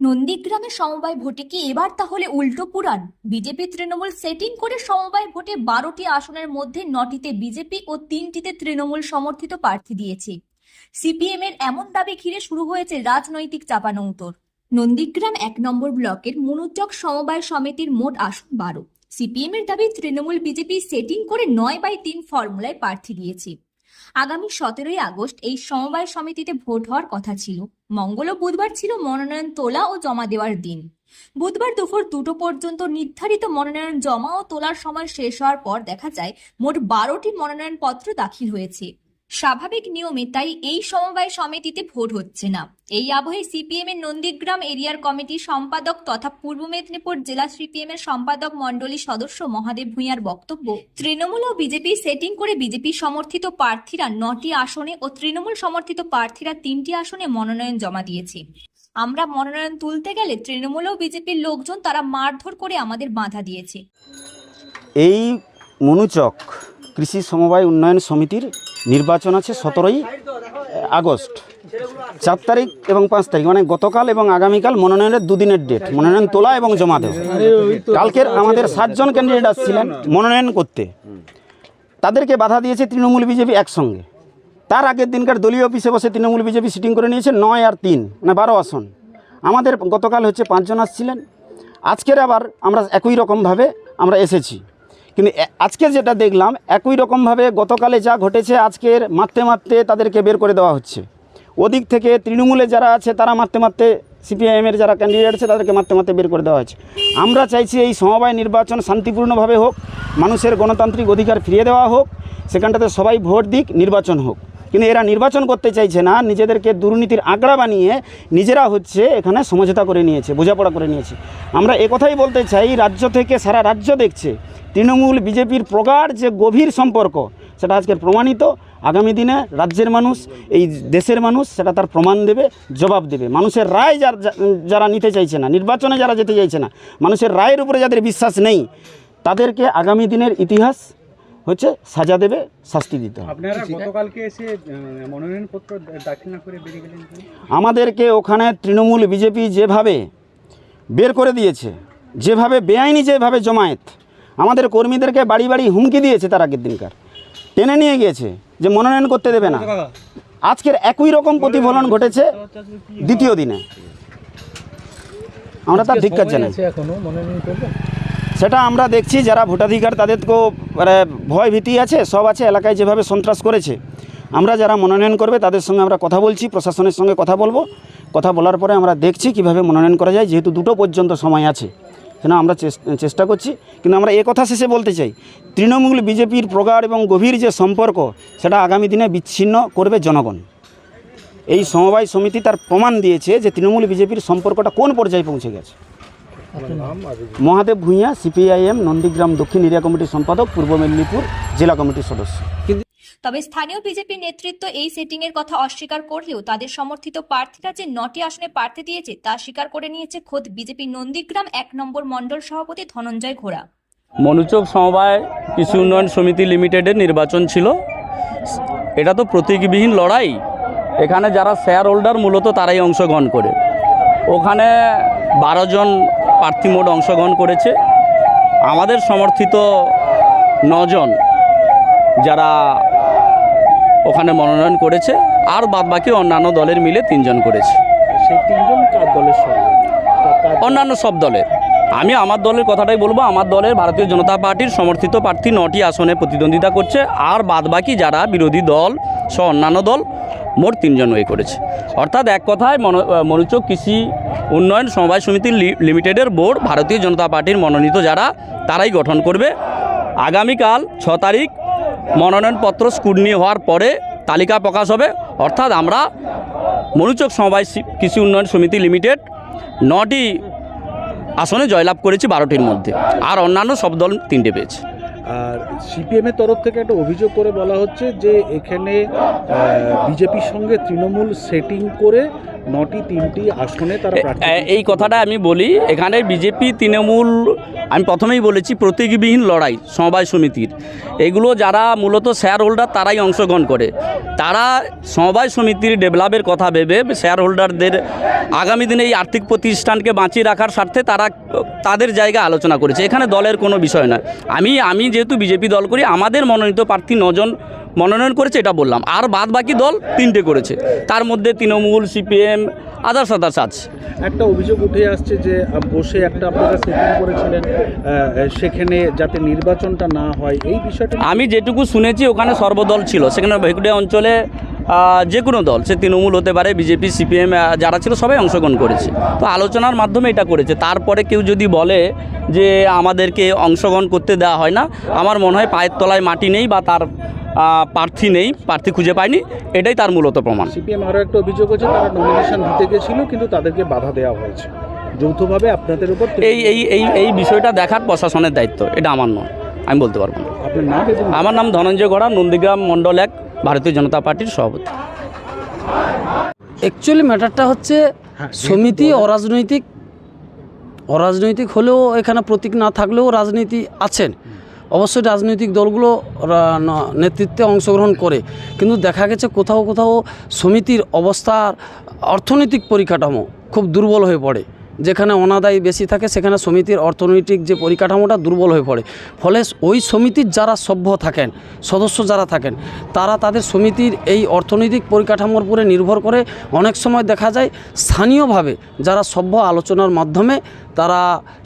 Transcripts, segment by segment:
নন্দীগ্রামে সমবায় ভোটে কি এবার তাহলে উল্টো পুরাণ? বিজেপি তৃণমূল সেটিং করে সমবায় ভোটে বারোটি আসনের মধ্যে নটিতে বিজেপি ও তিনটিতে তৃণমূল সমর্থিত প্রার্থী দিয়েছে। সিপিএম এর এমন দাবি ঘিরে শুরু হয়েছে রাজনৈতিক চাপানৌতর নন্দীগ্রাম এক নম্বর ব্লকের মনুচক সমবায় সমিতির মোট আসন বারো। সিপিএম এর দাবি তৃণমূল বিজেপি সেটিং করে নয় বাই তিন ফর্মুলায় প্রার্থী দিয়েছে। আগামী সতেরোই আগস্ট এই সমবায় সমিতিতে ভোট হওয়ার কথা ছিল। মঙ্গল ও বুধবার ছিল মনোনয়ন তোলা ও জমা দেওয়ার দিন। বুধবার দুপুর দুটো পর্যন্ত নির্ধারিত মনোনয়ন জমা ও তোলার সময় শেষ হওয়ার পর দেখা যায়, মোট বারোটি মনোনয়নপত্র দাখিল হয়েছে। স্বাভাবিক নিয়মে তাই এই সমবায় সমিতিতে ভোট হচ্ছে না। এই আবহে সিপিএম এর নন্দীগ্রাম এরিয়ার কমিটির সম্পাদক তথা পূর্ব মেদিনীপুর জেলা সিপিএম এর সম্পাদক মণ্ডলী সদস্য মহাদেব ভূঁইয়ার বক্তব্য, তৃণমূল ও বিজেপি সেটিং করে বিজেপি সমর্থিত প্রার্থীরা নটি আসনে ও তৃণমূল সমর্থিত প্রার্থীরা তিনটি আসনে মনোনয়ন জমা দিয়েছে। আমরা মনোনয়ন তুলতে গেলে তৃণমূল ও বিজেপির লোকজন তারা মারধর করে আমাদের বাধা দিয়েছে। এই মনুচক কৃষি সমবায় উন্নয়ন সমিতির নির্বাচন আছে সতেরোই আগস্ট। চার তারিখ এবং পাঁচ তারিখ মানে গতকাল এবং আগামীকাল মনোনয়নের দুদিনের ডেট মনোনয়ন তোলা এবং জমা দেওয়া। কালকের আমাদের সাতজন ক্যান্ডিডেট আসছিলেন মনোনয়ন করতে। তাদেরকে বাধা দিয়েছে তৃণমূল বিজেপি একসঙ্গে। তার আগের দিনকার দলীয় অফিসে বসে তৃণমূল বিজেপি সিটিং করে নিয়েছে নয় আর তিন মানে বারো আসন। আমাদের গতকাল হচ্ছে পাঁচজন আসছিলেন। আজকের আবার আমরা একই রকমভাবে আমরা এসেছি। কিন্তু আজকের আজকে যেটা দেখলাম, একই রকমভাবে গতকালে যা ঘটেছে আজকের মারতে মারতে তাদেরকে বের করে দেওয়া হচ্ছে। ওদিক থেকে তৃণমূলে যারা আছে, তারা মারতে মারতে সিপিআইএমের যারা ক্যান্ডিডেট আছে, তাদেরকে মারতে মারতে বের করে দেওয়া হয়েছে। আমরা চাইছি এই সমবায় নির্বাচন শান্তিপূর্ণভাবে হোক, মানুষের গণতান্ত্রিক অধিকার ফিরিয়ে দেওয়া হোক, সেখানটাতে সবাই ভোট দিক, নির্বাচন হোক। কিন্তু এরা নির্বাচন করতে চাইছে না, নিজেদেরকে দুর্নীতির আঁকড়া বানিয়ে নিজেরা হচ্ছে এখানে সমঝোতা করে নিয়েছে, বোঝাপড়া করে নিয়েছে। আমরা কথাই বলতে চাই, রাজ্য থেকে সারা রাজ্য দেখছে, তৃণমূল বিজেপির প্রগাঢ় যে গভীর সম্পর্ক, সেটা আজকের প্রমাণিত। আগামী দিনে রাজ্যের মানুষ, এই দেশের মানুষ, সেটা তার প্রমাণ দেবে, জবাব দেবে। মানুষের রায় যারা নিতে চাইছে না, নির্বাচনে যারা যেতে চাইছে না, মানুষের রায়ের উপরে যাদের বিশ্বাস নেই, তাদেরকে আগামী দিনের ইতিহাস হচ্ছে সাজা দেবে শাস্তি দিতে হবে। আপনারা গতকালকে এসে মনোনয়নপত্র দাখিল না করে বেরিয়ে গেলেন আমাদেরকে ওখানে তৃণমূল বিজেপি যেভাবে বের করে দিয়েছে যেভাবে বেআইনি যেভাবে জমায়েত আমাদের কর্মীদেরকে বাড়ি বাড়ি হুমকি দিয়েছে তার আগের দিনকার। টেনে নিয়ে গিয়েছে যে মনোনয়ন করতে দেবে না। আজকের একই রকম প্রতিফলন ঘটেছে দ্বিতীয় দিনে। আমরা তার ধিক্কার জানাই। এখনও মনোনয়ন করবেন সেটা আমরা দেখছি, যারা ভোটাধিকার তাদেরকেও মানে ভয় ভীতি আছে, সব আছে, এলাকায় যেভাবে সন্ত্রাস করেছে। আমরা যারা মনোনয়ন করবে, তাদের সঙ্গে আমরা কথা বলছি, প্রশাসনের সঙ্গে কথা বলব। কথা বলার পরে আমরা দেখছি কীভাবে মনোনয়ন করা যায়, যেহেতু দুটো পর্যন্ত সময় আছে। সেটা আমরা চেষ্টা করছি। কিন্তু আমরা এ কথা শেষে বলতে চাই, তৃণমূল বিজেপির প্রগাঢ় এবং গভীর যে সম্পর্ক, সেটা আগামী দিনে বিচ্ছিন্ন করবে জনগণ। এই সমবায় সমিতি তার প্রমাণ দিয়েছে যে তৃণমূল বিজেপির সম্পর্কটা কোন পর্যায়ে পৌঁছে গেছে। মহাদেব ভূঁইয়া সিপিআইএম নন্দীগ্রাম দক্ষিণ এরিয়া কমিটির সম্পাদক পূর্ব মেদিনীপুর জেলা কমিটির সদস্য। তবে স্থানীয় বিজেপি নেতৃত্ব এই সেটিং এর কথা অস্বীকার করলেও তাদের সমর্থিত প্রার্থীরা যে নটি আসনে প্রার্থী দিয়েছে তা স্বীকার করে নিয়েছে খোদ বিজেপি নন্দীগ্রাম এক নম্বর মণ্ডল সভাপতি ধনঞ্জয় ঘোড়া। মনুচক সমবায় কৃষি উন্নয়ন সমিতি লিমিটেডের নির্বাচন ছিল। এটা তো প্রতীকবিহীন লড়াই। এখানে যারা শেয়ার হোল্ডার মূলত তারাই অংশগ্রহণ করে। ওখানে বারো জন প্রার্থী মোট অংশগ্রহণ করেছে। আমাদের সমর্থিত নজন যারা ওখানে মনোনয়ন করেছে আর বাদবাকি অন্যান্য দলের মিলে তিনজন করেছে। সেই তিনজন কার দলের অন্যান্য সব দলের। আমি আমার দলের কথাটাই বলব আমার দলের ভারতীয় জনতা পার্টির সমর্থিত প্রার্থী নটি আসনে প্রতিদ্বন্দ্বিতা করছে আর বাদবাকি যারা বিরোধী দল সহ অন্যান্য দল মোট তিনজন ওই করেছে। অর্থাৎ এক কথায় মনো- মনোযোগ কৃষি উন্নয়ন সমবায় সমিতি লিমিটেডের বোর্ড ভারতীয় জনতা পার্টির মনোনীত যারা, তারাই গঠন করবে। আগামীকাল ছ তারিখ মনোনয়নপত্র স্কুটনি হওয়ার পরে তালিকা প্রকাশ হবে। অর্থাৎ আমরা মনুচক সমবায় কৃষি উন্নয়ন সমিতি লিমিটেড নটি আসনে জয়লাভ করেছি বারোটির মধ্যে। আর অন্যান্য সব দল তিনটে পেয়েছে। আর সিপিএমের তরফ থেকে একটা অভিযোগ করে বলা হচ্ছে যে এখানে বিজেপির সঙ্গে তৃণমূল সেটিং করে নটি তিনটি আসনে তারা এই কথাটা আমি বলি এখানে বিজেপি তৃণমূল আমি প্রথমেই বলেছি প্রতীকবিহীন লড়াই, সমবায় সমিতির। এগুলো যারা মূলত শেয়ার হোল্ডার তারাই অংশগ্রহণ করে। তারা সমবায় সমিতির ডেভেলপের কথা ভেবে শেয়ার হোল্ডারদের আগামী দিনে এই আর্থিক প্রতিষ্ঠানকে বাঁচিয়ে রাখার স্বার্থে তারা, তাদের জায়গা আলোচনা করেছে। এখানে দলের কোনো বিষয় নয়। আমি আমি যেহেতু বিজেপি দল করি, আমাদের মনোনীত প্রার্থী নজন মনোনয়ন করেছে এটা বললাম। আর বাদ বাকি দল তিনটে করেছে। তার মধ্যে তৃণমূল সিপিএম আদার্স আদার্স আছে একটা অভিযোগ উঠে আসছে যে বসে একটা আপনারা সেটিং করেছিলেন সেখানে যাতে নির্বাচনটা না হয় এই বিষয়টা আমি যেটুকু শুনেছি ওখানে সর্বদল ছিল। সেখানে ভেকুডিয়া অঞ্চলে যে কোনো দল সে তৃণমূল হতে পারে বিজেপি সিপিএম যারা ছিল সবাই অংশগ্রহণ করেছে। তো আলোচনার মাধ্যমে এটা করেছে। তারপরে কেউ যদি বলে যে আমাদেরকে অংশগ্রহণ করতে দেওয়া হয় না আমার মনে হয় পায়ের তলায় মাটি নেই বা তার প্রার্থী নেই প্রার্থী খুঁজে পায়নি এটাই তার মূলত প্রমাণ। সিপিএম আরও একটা অভিযোগ হচ্ছে তারা নমিনেশন দিতে গেছিল কিন্তু তাদেরকে বাধা দেওয়া হয়েছে। যৌথভাবে আপনাদের উপর এই এই এই এই বিষয়টা দেখার প্রশাসনের দায়িত্ব এটা আমার নয় আমি বলতে পারব না। আপনার নাম আমার নাম ধনঞ্জয় গড়া নন্দীগ্রাম মণ্ডল এক ভারতীয় জনতা পার্টির সভাপতি। অ্যাকচুয়ালি ম্যাটারটা হচ্ছে হ্যাঁ, সমিতি অরাজনৈতিক অরাজনৈতিক হলেও এখানে প্রতীক না থাকলেও রাজনীতি আছেন। অবশ্যই রাজনৈতিক দলগুলো নেতৃত্বে অংশগ্রহণ করে। কিন্তু দেখা গেছে কোথাও কোথাও সমিতির অবস্থার অর্থনৈতিক পরিকাঠামো খুব দুর্বল হয়ে পড়ে। যেখানে অনাদায়ী বেশি থাকে, সেখানে সমিতির অর্থনৈতিক যে পরিকাঠামোটা দুর্বল হয়ে পড়ে। ফলে ওই সমিতির যারা সভ্য থাকেন, সদস্য যারা থাকেন, তারা তাদের সমিতির এই অর্থনৈতিক পরিকাঠামোর উপরে নির্ভর করে অনেক সময় দেখা যায় স্থানীয়ভাবে যারা সভ্য আলোচনার মাধ্যমে তারা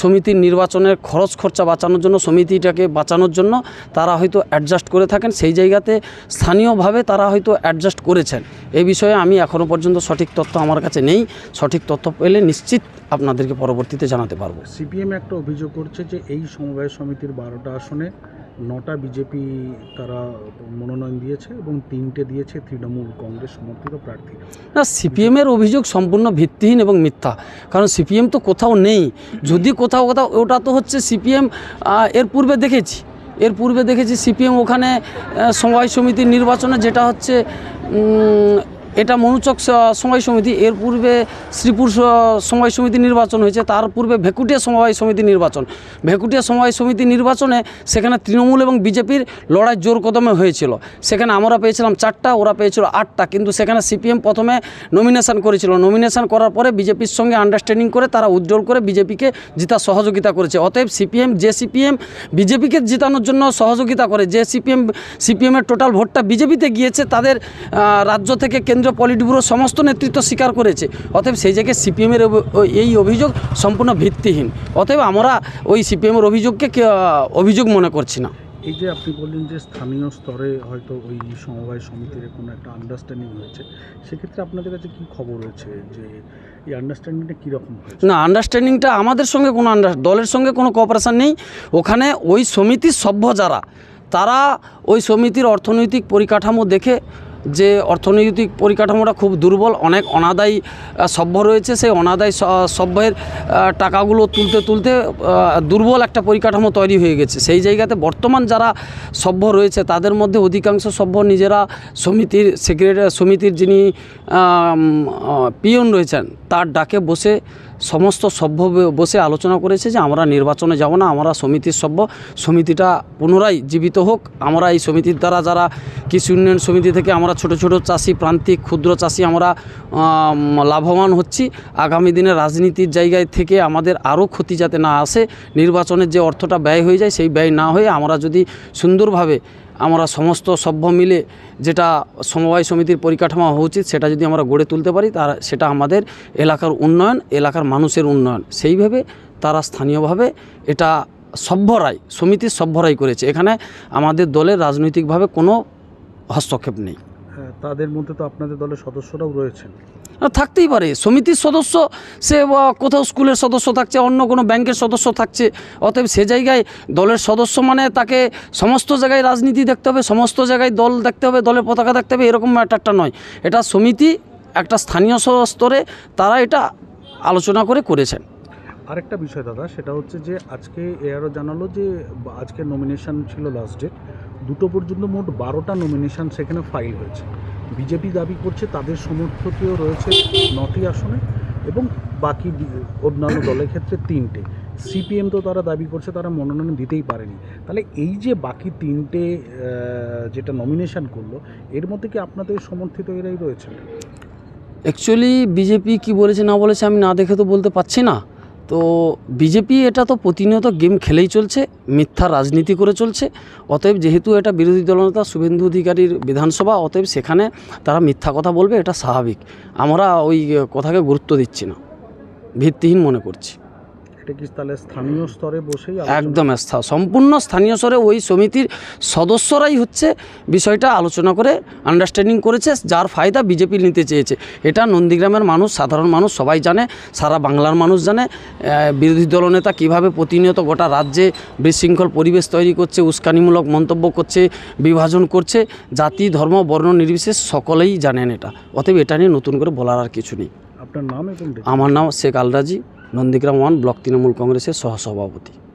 সমিতির নির্বাচনের খরচ খরচা বাঁচানোর জন্য, সমিতিটাকে বাঁচানোর জন্য তারা হয়তো অ্যাডজাস্ট করে থাকেন। সেই জায়গাতে স্থানীয়ভাবে তারা হয়তো অ্যাডজাস্ট করেছেন। এই বিষয়ে আমি এখনও পর্যন্ত সঠিক তথ্য আমার কাছে নেই। সঠিক তথ্য পেলে নিশ্চিত আপনাদেরকে পরবর্তীতে জানাতে পারব। সিপিএম একটা অভিযোগ করছে যে এই সমবায় সমিতির বারোটা আসনে নটা বিজেপি তারা মনোনয়ন দিয়েছে এবং তিনটে দিয়েছে তৃণমূল কংগ্রেস সমর্থিত প্রার্থী। না, সিপিএমের অভিযোগ সম্পূর্ণ ভিত্তিহীন এবং মিথ্যা। কারণ সিপিএম তো কোথাও নেই। যদি কোথাও কোথাও, ওটা তো হচ্ছে সিপিএম এর পূর্বে দেখেছি। এর পূর্বে দেখেছি সিপিএম ওখানে সমবায় সমিতির নির্বাচনে যেটা হচ্ছে এটা মনুচক স- সমবায় সমিতি। এর পূর্বে শ্রীপুর স- সমবায় সমিতি নির্বাচন হয়েছে, তার পূর্বে ভেকুটিয়া সমবায় সমিতি নির্বাচন। ভেকুটিয়া সমবায় সমিতি নির্বাচনে সেখানে তৃণমূল এবং বিজেপির লড়াই জোর কদমে হয়েছিল। সেখানে আমরা পেয়েছিলাম চারটা, ওরা পেয়েছিল আটটা, কিন্তু সেখানে সিপিএম প্রথমে নমিনেশন করেছিল। নমিনেশন করার পরে বিজেপির সঙ্গে আন্ডারস্ট্যান্ডিং করে, তারা উজ্জ্বল করে বিজেপিকে জিতা সহযোগিতা করেছে। অতএব সিপিএম, যে সিপিএম বিজেপিকে জিতানোর জন্য সহযোগিতা করে, যে সিপিএম, সিপিএমের টোটাল ভোটটা বিজেপিতে গিয়েছে, তাদের রাজ্য থেকে কেন্দ্রীয় পলিট ব্যুরো সমস্ত নেতৃত্ব স্বীকার করেছে। অতএব সেই জায়গায় সিপিএমের এই অভিযোগ সম্পূর্ণ ভিত্তিহীন। অতএব আমরা ওই সিপিএমের অভিযোগকে অভিযোগ মনে করছি না। এই যে আপনি বললেন যে স্থানীয় স্তরে হয়তো ওই সমবায় সমিতির কোনো একটা আন্ডারস্ট্যান্ডিং হয়েছে সেক্ষেত্রে আপনাদের কাছে কি খবর রয়েছে যে এই আন্ডারস্ট্যান্ডিংটা কীরকম না আন্ডারস্ট্যান্ডিংটা আমাদের সঙ্গে কোনো আন্ডার দলের সঙ্গে কোনো কোঅপারেশন নেই। ওখানে ওই সমিতির সভ্য যারা তারা ওই সমিতির অর্থনৈতিক পরিকাঠামো দেখে যে অর্থনৈতিক পরিকাঠামোটা খুব দুর্বল, অনেক অনাদায়ী সভ্য রয়েছে, সেই অনাদায়ী সভ্যের টাকাগুলো তুলতে তুলতে দুর্বল একটা পরিকাঠামো তৈরি হয়ে গেছে। সেই জায়গাতে বর্তমান যারা সভ্য রয়েছে, তাদের মধ্যে অধিকাংশ সভ্য নিজেরা সমিতির সেক্রেটারি সমিতির যিনি পিয়ন রয়েছেন, তার ডাকে বসে সমস্ত সভ্য বসে আলোচনা করেছে যে আমরা নির্বাচনে যাব না, আমরা সমিতির সভ্য। সমিতিটা পুনরায় জীবিত হোক। আমরা এই সমিতির দ্বারা যারা কৃষি উন্নয়ন সমিতি থেকে আমরা ছোট ছোট চাষি, প্রান্তিক, ক্ষুদ্র চাষি আমরা লাভবান হচ্ছি। আগামী দিনে রাজনীতির জায়গায় থেকে আমাদের আরও ক্ষতি যাতে না আসে, নির্বাচনের যে অর্থটা ব্যয় হয়ে যায়, সেই ব্যয় না হয়ে আমরা যদি সুন্দরভাবে আমরা সমস্ত সভ্য মিলে যেটা সমবায় সমিতির পরিকাঠামো হওয়া উচিত সেটা যদি আমরা গড়ে তুলতে পারি তার সেটা আমাদের এলাকার উন্নয়ন এলাকার মানুষের উন্নয়ন। সেইভাবে তারা স্থানীয়ভাবে এটা সভ্যরাই সমিতির সভ্যরাই করেছে। এখানে আমাদের দলের রাজনৈতিকভাবে কোনো হস্তক্ষেপ নেই। হ্যাঁ, তাদের মধ্যে তো আপনাদের দলের সদস্যরাও রয়েছেন। থাকতেই পারে। সমিতির সদস্য, সে কোথাও স্কুলের সদস্য থাকছে, অন্য কোনো ব্যাংকের সদস্য থাকছে, অতএব সে জায়গায় দলের সদস্য মানে তাকে সমস্ত জায়গায় রাজনীতি দেখতে হবে, সমস্ত জায়গায় দল দেখতে হবে, দলের পতাকা দেখতে হবে, এরকম ম্যাটারটা নয়। এটা সমিতি, একটা স্থানীয় স্তরে তারা এটা আলোচনা করে করেছেন। আরেকটা বিষয় দাদা, সেটা হচ্ছে যে আজকে এআরও জানালো যে আজকে নমিনেশন ছিল লাস্ট ডেট দুটো পর্যন্ত মোট বারোটা নমিনেশন সেখানে ফাইল হয়েছে। বিজেপি দাবি করছে তাদের সমর্থকীয় রয়েছে নটি আসনে এবং বাকি অন্যান্য দলের ক্ষেত্রে তিনটে। সিপিএম তো তারা দাবি করছে তারা মনোনয়ন দিতেই পারেনি। তাহলে এই যে বাকি তিনটে যেটা নমিনেশন করল, এর মধ্যে কি আপনাদের সমর্থিত এরাই রয়েছে? অ্যাকচুয়ালি বিজেপি কি বলেছে না বলেছে আমি না দেখে তো বলতে পারছি না। তো বিজেপি এটা তো প্রতিনিয়ত গেম খেলেই চলছে, মিথ্যা রাজনীতি করে চলছে। অতএব যেহেতু এটা বিরোধী দলনেতা শুভেন্দু অধিকারীর বিধানসভা, অতএব সেখানে তারা মিথ্যা কথা বলবে, এটা স্বাভাবিক। আমরা ওই কথাকে গুরুত্ব দিচ্ছি না, ভিত্তিহীন মনে করছি। এটা কি তাহলে স্থানীয় স্তরে বসেই একদম সম্পূর্ণ স্থানীয় স্তরে ওই সমিতির সদস্যরাই হচ্ছে বিষয়টা আলোচনা করে আন্ডারস্ট্যান্ডিং করেছে যার ফায়দা বিজেপি নিতে চেয়েছে। এটা নন্দীগ্রামের মানুষ সাধারণ মানুষ সবাই জানে সারা বাংলার মানুষ জানে। বিরোধী দলনেতা কীভাবে প্রতিনিয়ত গোটা রাজ্যে বিশৃঙ্খল পরিবেশ তৈরি করছে উস্কানিমূলক মন্তব্য করছে বিভাজন করছে জাতি ধর্ম বর্ণ নির্বিশেষ সকলেই জানেন এটা। অতএব এটা নিয়ে নতুন করে বলার আর কিছু নেই। আপনার নাম আমার নাম শেখ আলরাজি। নন্দীগ্রাম ওয়ান ব্লক তৃণমূল কংগ্রেসের সহসভাপতি।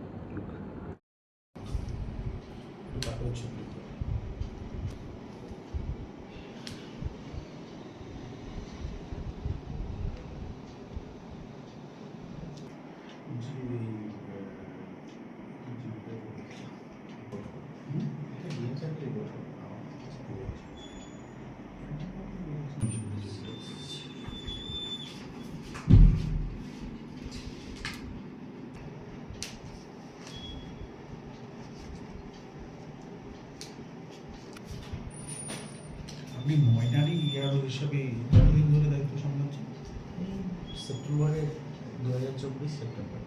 ময়নারি ইয়ার হিসাবে কতদিন ধরে দায়িত্ব সামলাচ্ছেন? সেপ্টেম্বরে দু হাজার চব্বিশ সেপ্টেম্বর।